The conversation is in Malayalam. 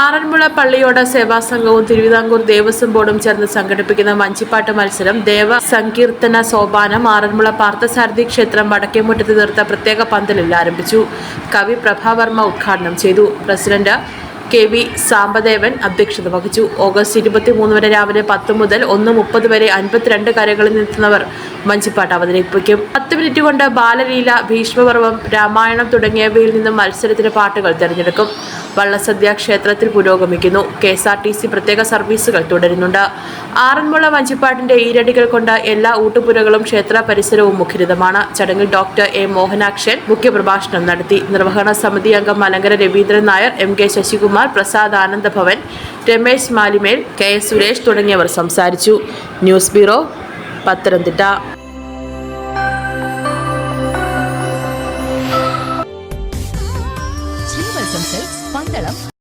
Aranmula പള്ളിയോട സേവാ സംഘവും തിരുവിതാംകൂർ ദേവസ്വം ബോർഡും ചേർന്ന് സംഘടിപ്പിക്കുന്ന വഞ്ചിപ്പാട്ട് മത്സരം ദേവ സങ്കീർത്തന സോപാനം ആറന്മുള പാർത്ഥസാരഥി ക്ഷേത്രം വടക്കേമുറ്റത്ത് തീർത്ത പ്രത്യേക പന്തലിൽ ആരംഭിച്ചു. കവി പ്രഭാവർമ്മ ഉദ്ഘാടനം ചെയ്തു. പ്രസിഡന്റ് കെ വി സാമ്പദേവൻ അധ്യക്ഷത വഹിച്ചു. ഓഗസ്റ്റ് ഇരുപത്തിമൂന്ന് വരെ രാവിലെ പത്ത് മുതൽ ഒന്ന് മുപ്പത് വരെ അൻപത്തിരണ്ട് കരകളിൽ നിൽക്കുന്നവർ വഞ്ചിപ്പാട്ട് അവതരിപ്പിക്കും. പത്ത് മിനിറ്റ് കൊണ്ട് ബാലലീല ഭീഷ്മപർവം രാമായണം തുടങ്ങിയവയിൽ നിന്നും മത്സരത്തിന് പാട്ടുകൾ തിരഞ്ഞെടുക്കും. വള്ളസദ്യ ക്ഷേത്രത്തിൽ പുരോഗമിക്കുന്നു. K S R T C പ്രത്യേക സർവീസുകൾ തുടരുന്നുണ്ട്. ആറന്മുള വഞ്ചിപ്പാട്ടിന്റെ ഈരടികൾ കൊണ്ട് എല്ലാ ഊട്ടുപുരകളും ക്ഷേത്ര പരിസരവും മുഖരിതമാണ്. ചടങ്ങിൽ ഡോക്ടർ എ മോഹനാക്ഷൻ മുഖ്യപ്രഭാഷണം നടത്തി. നിർവഹണ സമിതി അംഗം Malankara Raveendran Nair M K Sasikumar Prasad Anandabhavan Ramesh Malimel K S Suresh തുടങ്ങിയവർ സംസാരിച്ചു. News bureau Pathanamthitta. themselves, Pandalam